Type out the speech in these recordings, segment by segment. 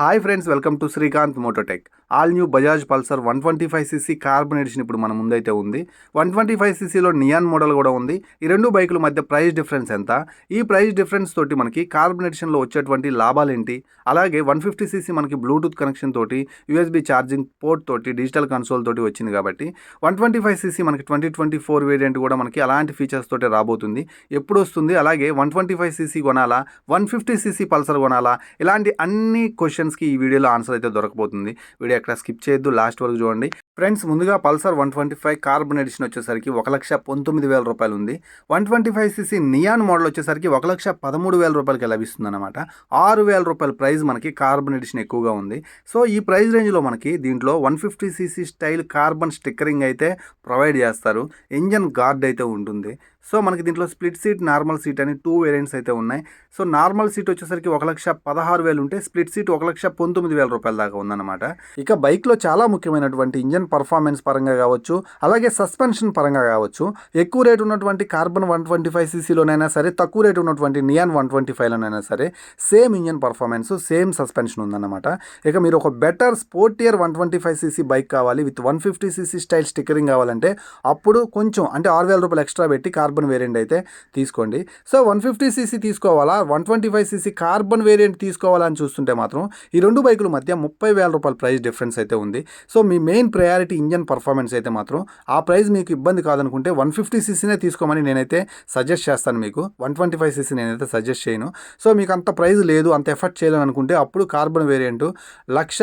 Hi friends welcome to Srikanth Mototech. All new Bajaj Pulsar one twenty five CC carbon edition ఇప్పుడు మన ముందైతే ఉంది. One twenty five సీసీలో neon model కూడా ఉంది. ఈ రెండు బైకుల మధ్య ప్రైస్ డిఫరెన్స్ ఎంత? ఈ ప్రైస్ డిఫరెన్స్ తోటి మనకి కార్బన్ ఎడిషన్లో వచ్చేటువంటి లాభాలు ఏంటి? అలాగే వన్ ఫిఫ్టీ సీసీ మనకి బ్లూటూత్ కనెక్షన్ తోటి యూఎస్బి ఛార్జింగ్ పోర్ట్ తోటి డిజిటల్ కన్సోల్ తోటి వచ్చింది కాబట్టి వన్ ట్వంటీ ఫైవ్ సీసీ మనకి ట్వంటీ ట్వంటీ ఫోర్ వేరియంట్ కూడా మనకి అలాంటి ఫీచర్స్ తోటి రాబోతుంది. ఎప్పుడు వస్తుంది అలాగే వన్ ట్వంటీ ఫైవ్ సీసీ కొనాలా? వన్ ఫిఫ్టీ సీసీ పల్సర్ కొనాలా? ఇలాంటి అన్ని క్వశ్చన్స్ క్వశ్చన్స్కి ఈ వీడియోలో ఆన్సర్ అయితే దొరకబోతుంది. వీడియో ఎక్కడ స్కిప్ చేయొద్దు లాస్ట్ వరకు చూడండి. ఫ్రెండ్స్ ముందుగా Pulsar one twenty five carbon edition వచ్చేసరికి ఒక లక్ష పంతొమ్మిది వేల రూపాయలు ఉంది. One twenty five CC neon model వచ్చేసరికి ఒక లక్ష పదమూడు వేల రూపాయలకి లభిస్తుంది అనమాట ఆరు వేల రూపాయల ప్రైస్ మనకి కార్బన్ ఎడిషన్ ఎక్కువగా ఉంది. సో ఈ ప్రైస్ రేంజ్లో మనకి దీంట్లో one fifty CC style carbon stickering అయితే ప్రొవైడ్ చేస్తారు. ఇంజన్ గార్డ్ అయితే ఉంటుంది. సో మనకి దీంట్లో స్ప్లిట్ సీట్ నార్మల్ సీట్ అని టూ వేరియంట్స్ అయితే ఉన్నాయి. సో నార్మల్ సీట్ వచ్చేసరికి ఒక లక్ష పదహారు వేలు ఉంటే స్ప్లిట్ సీట్ ఒక లక్ష పంతొమ్మిది వేల రూపాయల దాకా ఉందన్నమాట. ఇక బైక్లో చాలా ముఖ్యమైనటువంటి ఇంజన్ పర్ఫార్మెన్స్ పరంగా కావచ్చు అలాగే సస్పెన్షన్ పరంగా కావచ్చు ఎక్కువ రేట్ ఉన్నటువంటి కార్బన్ వన్ ట్వంటీ ఫైవ్ సీసీలోనైనా సరే తక్కువ రేట్ ఉన్నటువంటి నియాన్ వన్ ట్వంటీ ఫైవ్లోనైనా సరే same engine performance same suspension ఉందన్నమాట. ఇక మీరు ఒక better sportier one twenty five CC bike కావాలి with one fifty CC style stickering కావాలంటే అప్పుడు కొంచెం అంటే ఆరు వేల రూపాయలు ఎక్స్ట్రా పెట్టి కార్బన్ వేరియంట్ అయితే తీసుకోండి. సో వన్ ఫిఫ్టీ సీసీ తీసుకోవాలా? One twenty five CC carbon variant తీసుకోవాలని చూస్తుంటే మాత్రం ఈ రెండు బైకుల మధ్య ముప్పై వేల రూపాయల ప్రైస్ డిఫరెన్స్ అయితే ఉంది. సో మీ మెయిన్ ప్రయారిటీ ఇంజన్ పర్ఫార్మెన్స్ అయితే మాత్రం ఆ ప్రైస్ మీకు ఇబ్బంది కాదనుకుంటే వన్ ఫిఫ్టీ సీసీనే తీసుకోమని నేనైతే సజెస్ట్ చేస్తాను మీకు. వన్ ట్వంటీ ఫైవ్ సీసీ నేనైతే సజెస్ట్ చేయను. సో మీకు అంత ప్రైస్ లేదు అంత ఎఫర్ట్ చేయాలనుకుంటే అప్పుడు కార్బన్ వేరియంట్ లక్ష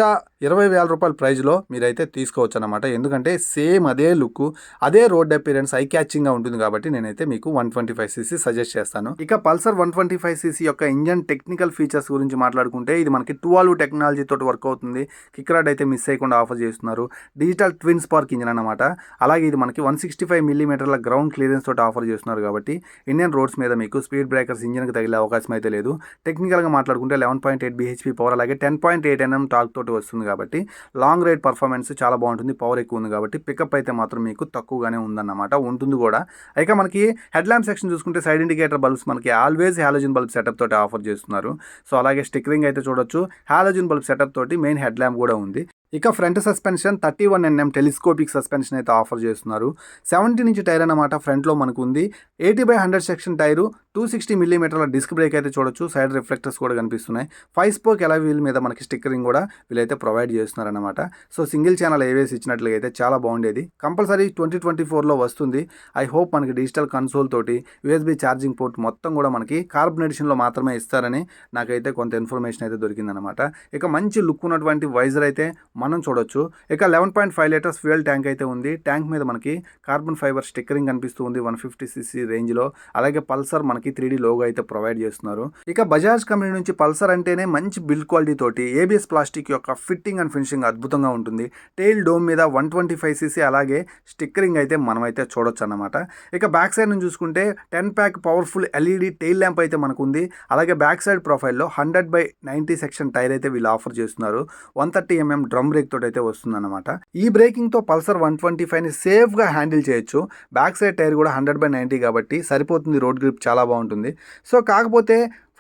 ఇరవై వేల రూపాయల ప్రైజ్లో మీరైతే తీసుకోవచ్చు అనమాట ఎందుకంటే సేమ్ అదే లుక్ అదే రోడ్ అపీరెన్స్ ఐ క్యాచింగ్గా ఉంటుంది కాబట్టి నేనైతే మీకు one twenty five CC suggest చేస్తాను. ఇక Pulsar one twenty five CC యొక్క ఇంజన్ టెక్నికల్ ఫీచర్స్ గురించి మాట్లాడుకుంటే ఇది మనకి టువాల్వ్ టెక్నాలజీ తోటి వర్క్ అవుతుంది. కిక్ రాడ్ అయితే మిస్ అయ్యకుండా ఆఫర్ చేస్తున్నారు. డిజిటల్ ట్విన్ స్పార్క్ ఇంజన్ అనమాట అలాగే ఇది మనకి వన్ సిక్స్టీ ఫైవ్ మిల్లీమీటర్ల గ్రౌండ్ క్లియరెన్స్ తోటి ఆఫర్ చేస్తున్నారు కాబట్టి ఇండియన్ రోడ్స్ మీద మీకు స్పీడ్ బ్రేకర్స్ ఇంజన్కి తగిలే అవకాశం అయితే లేదు. టెక్నికల్గా మాట్లాడుకుంటే eleven point eight BHP power అలాగే ten point eight NM torque తోటి వస్తుంది కాబట్టి లాంగ్ రైడ్ పర్ఫార్మెన్స్ చాలా బాగుంటుంది పవర్ ఎక్కువ ఉంది కాబట్టి పికప్ అయితే మాత్రం మీకు తక్కువగానే ఉందన్నమాట. ఉంటుంది కూడా. అయితే మనకి హెడ్ ల్యాంప్ సెక్షన్ చూసుకుంటే సైడ్ ఇండికేటర్ బల్బ్స్ మనకి ఆల్వేస్ హాలోజిన్ బల్బ్ సెటప్ తోటి ఆఫర్ చేస్తున్నారు. సో అలాగే స్టిక్కరింగ్ అయితే చూడొచ్చు. హాలోజిన్ బల్బ్ సెటప్ తోటి మెయిన్ హెడ్ ల్యాంప్ కూడా ఉంది. ఇక front suspension thirty one NM telescopic suspension అయితే ఆఫర్ చేస్తున్నారు. సెవెంటీ నుంచి టైర్ అన్నమాట ఫ్రంట్లో మనకు ఉంది eighty by hundred section tyre two sixty మిల్లీమీటర్ల డిస్క్ బ్రేక్ అయితే చూడొచ్చు. సైడ్ రిఫ్లెక్టర్స్ కూడా కనిపిస్తున్నాయి. ఫైవ్ స్పోక్ ఎలా వీల్ మీద మనకి స్టిక్కరింగ్ కూడా వీళ్ళైతే ప్రొవైడ్ చేస్తున్నారన్నమాట. సో సింగిల్ ఛానల్ ఏవేసి ఇచ్చినట్లుగా అయితే చాలా బాగుండేది. కంపల్సరీ ట్వంటీ ట్వంటీ ఫోర్లో వస్తుంది. ఐ హోప్ మనకి డిజిటల్ కన్సోల్ తోటి యూఎస్బి ఛార్జింగ్ పోర్ట్ మొత్తం కూడా మనకి కార్బన్ ఎడిషన్లో మాత్రమే ఇస్తారని నాకైతే కొంత ఇన్ఫర్మేషన్ అయితే దొరికిందనమాట ఇక మంచి లుక్ ఉన్నటువంటి వైజర్ అయితే మనం చూడొచ్చు. ఇక eleven point five litres fuel tank అయితే ఉంది. ట్యాంక్ మీద మనకి కార్బన్ ఫైబర్ స్టిక్కరింగ్ కనిపిస్తూ ఉంది వన్ ఫిఫ్టీ సీసీ రేంజ్లో. అలాగే పల్సర్ మనకి త్రీ లోగో అయితే ప్రొవైడ్ చేస్తున్నారు. ఇక బజాజ్ కంపెనీ నుంచి పల్సర్ అంటేనే మంచి బిల్డ్ క్వాలిటీ తోటి ఏబిఎస్ ప్లాస్టిక్ యొక్క ఫిట్టింగ్ అండ్ ఫినిషింగ్ అద్భుతంగా ఉంటుంది. టైల్ డోమ్ మీద వన్ ట్వంటీ ఫైవ్ సీసీ అలాగే స్టిక్కరింగ్ అయితే మనమైతే చూడొచ్చు అన్నమాట ఇక బ్యాక్ సైడ్ నుంచి చూసుకుంటే ten pack powerful LED tail lamp అయితే మనకు ఉంది అలాగే బ్యాక్ సైడ్ ప్రొఫైల్లో hundred by ninety section tyre అయితే వీళ్ళు ఆఫర్ చేస్తున్నారు. One thirty MM drum brake తోటి అయితే వస్తుందన్నమాట. ఈ బ్రేకింగ్తో పల్సర్ వన్ ట్వంటీ ఫైవ్ని సేఫ్గా హ్యాండిల్ చేయొచ్చు. బ్యాక్ సైడ్ టైర్ కూడా హండ్రెడ్ బై నైంటీ కాబట్టి సరిపోతుంది రోడ్ గ్రిప్ చాలా బాగుంటుంది. సో కాకపోతే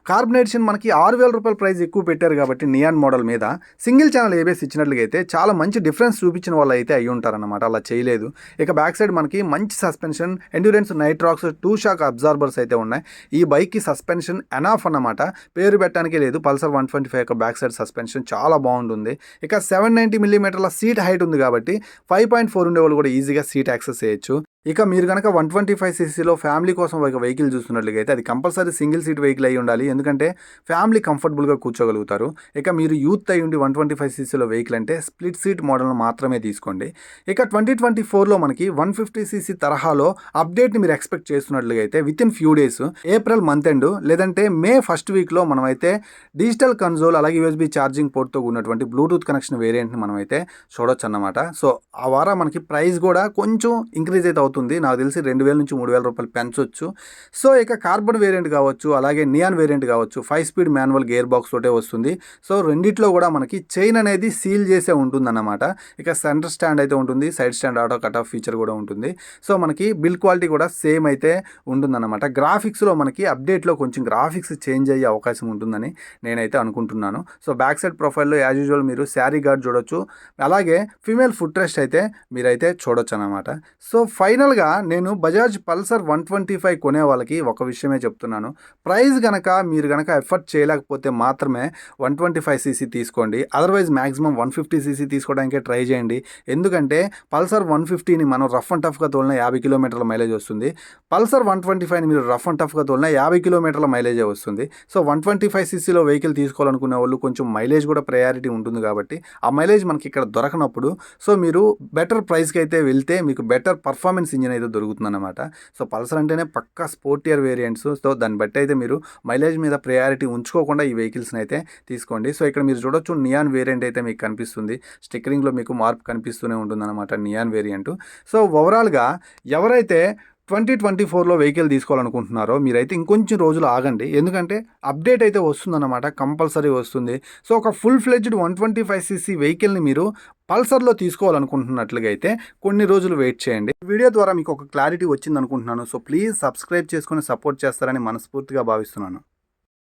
కార్బనేషన్ మనకి ఆరు వేల రూపాయల ప్రైస్ ఎక్కువ పెట్టారు కాబట్టి నియాన్ మోడల్ మీద. సింగిల్ ఛానల్ ఏబిఎస్ ఇచ్చినట్లుగా అయితే చాలా మంచి డిఫరెన్స్ చూపించిన వాళ్ళు అయితే అయి ఉంటారన్నమాట. అలా చేయలేదు. ఇక బ్యాక్ సైడ్ మనకి మంచి suspension endurance Nitrox two shock absorbers అయితే ఉన్నాయి. ఈ బైక్కి సస్పెన్షన్ ఎనాఫ్ అన్నమాట. పేరు పెట్టడానికి లేదు. పల్సర్ వన్ ట్వంటీ ఫైవ్ యొక్క బ్యాక్ సైడ్ సస్పెన్షన్ చాలా బాగుంటుంది. ఇక సెవెన్ నైంటీ మిల్లీమీటర్ల సీట్ హైట్ ఉంది కాబట్టి ఫైవ్ పాయింట్ ఫోర్ ఉండే వాళ్ళు కూడా ఈజీగా సీట్ యాక్సెస్ చేయొచ్చు. ఇక మీరు కనుక వన్ ట్వంటీ ఫైవ్ సీసీలో ఫ్యామిలీ కోసం ఒక వెహికల్ చూస్తున్నట్లయితే అది కంపల్సరీ సింగిల్ సీట్ వెహికల్ అయి ఉండాలి. ఎందుకంటే ఫ్యామిలీ కంఫర్టబుల్గా కూర్చోగలుగుతారు. ఇక మీరు యూత్ అయి ఉండి వన్ ట్వంటీ ఫైవ్ సీసీలో వెహికల్ అంటే స్ప్లిట్ సీట్ మోడల్ మాత్రమే తీసుకోండి. ఇక ట్వంటీ ట్వంటీ ఫోర్లో మనకి వన్ ఫిఫ్టీ సీసీ తరహాలో అప్డేట్ని మీరు ఎక్స్పెక్ట్ చేస్తున్నట్లయితే within few days April month end లేదంటే మే ఫస్ట్ వీక్లో మనమైతే డిజిటల్ కన్సోల్ అలాగే యూఎస్బీ ఛార్జింగ్ పోర్ట్తో ఉన్నటువంటి బ్లూటూత్ కనెక్షన్ వేరియంట్ని మనమైతే చూడొచ్చు అన్నమాట సో ఆ వారా మనకి ప్రైస్ కూడా కొంచెం ఇంక్రీజ్ అయితే అవుతుంది. అవుతుంది నాకు తెలిసి రెండు వేల నుంచి మూడు వేల రూపాయలు పెంచవచ్చు సో ఇక కార్బన్ వేరియంట్ కావచ్చు అలాగే నియాన్ వేరియంట్ కావచ్చు five speed manual gear box తోటే వస్తుంది. సో రెండిట్లో కూడా మనకి చైన్ అనేది సీల్ చేసే ఉంటుందన్నమాట. ఇక సెంటర్ స్టాండ్ అయితే ఉంటుంది side stand auto cut off feature కూడా ఉంటుంది. సో మనకి బిల్ క్వాలిటీ కూడా సేమ్ అయితే ఉంటుందన్నమాట. గ్రాఫిక్స్లో మనకి అప్డేట్లో కొంచెం గ్రాఫిక్స్ చేంజ్ అయ్యే అవకాశం ఉంటుందని నేనైతే అనుకుంటున్నాను. సో బ్యాక్ సైడ్ ప్రొఫైల్లో యాజ్ యూజువల్ మీరు శారీ గార్డ్ చూడొచ్చు. అలాగే ఫీమేల్ ఫుట్ రెస్ట్ అయితే మీరైతే చూడొచ్చు అనమాట సో ఫైనల్ జనరల్గా నేను Bajaj Pulsar one twenty five కొనే వాళ్ళకి ఒక విషయమే చెప్తున్నాను. ప్రైస్ కనుక మీరు కనుక ఎఫర్ట్ చేయలేకపోతే మాత్రమే వన్ ట్వంటీ ఫైవ్ సీసీ తీసుకోండి. Otherwise maximum one fifty CC తీసుకోవడానికే try చేయండి. ఎందుకంటే పల్సర్ వన్ ఫిఫ్టీని మనం రఫ్ అండ్ టఫ్గా తోలిన యాభై కిలోమీటర్ల మైలేజ్ వస్తుంది. పల్సర్ వన్ ట్వంటీ ఫైవ్ని మీరు రఫ్ అండ్ టఫ్గా తోలిన యాభై కిలోమీటర్ల మైలేజే వస్తుంది. సో వన్ ట్వంటీ ఫైవ్ సీసీలో వెహికల్ తీసుకోవాలనుకునే వాళ్ళు కొంచెం మైలేజ్ కూడా ప్రయారిటీ ఉంటుంది కాబట్టి ఆ మైలేజ్ మనకి ఇక్కడ దొరకనప్పుడు సో మీరు బెటర్ ప్రైస్కి అయితే వెళ్తే మీకు బెటర్ పర్ఫార్మెన్స్ ఇంజిన్ అయితే దొరుకుతుంది అనమాట సో పల్సర్ అంటేనే పక్కా స్పోర్టియర్ వేరియంట్స్. సో దాన్ని బట్టి అయితే మీరు మైలేజ్ మీద ప్రయారిటీ ఉంచుకోకుండా ఈ వెహికల్స్ని అయితే తీసుకోండి. సో ఇక్కడ మీరు చూడొచ్చు నియాన్ వేరియంట్ అయితే మీకు కనిపిస్తుంది. స్టిక్కరింగ్లో మీకు మార్పు కనిపిస్తూనే ఉంటుందన్నమాట నియాన్ వేరియంట్. సో ఓవరాల్గా ఎవరైతే ట్వంటీ ట్వంటీ ఫోర్లో వెహికల్ తీసుకోవాలనుకుంటున్నారో మీరైతే ఇంకొంచెం రోజులు ఆగండి. ఎందుకంటే అప్డేట్ అయితే వస్తుందన్నమాట. కంపల్సరీ వస్తుంది. సో ఒక full fledged one twenty five CC వెహికల్ని మీరు పల్సర్లో తీసుకోవాలనుకుంటున్నట్లుగా అయితే కొన్ని రోజులు వెయిట్ చేయండి. వీడియో ద్వారా మీకు ఒక క్లారిటీ వచ్చింది అనుకుంటున్నాను సో ప్లీజ్ సబ్స్క్రైబ్ చేసుకొని సపోర్ట్ చేస్తారని మనస్ఫూర్తిగా భావిస్తున్నాను.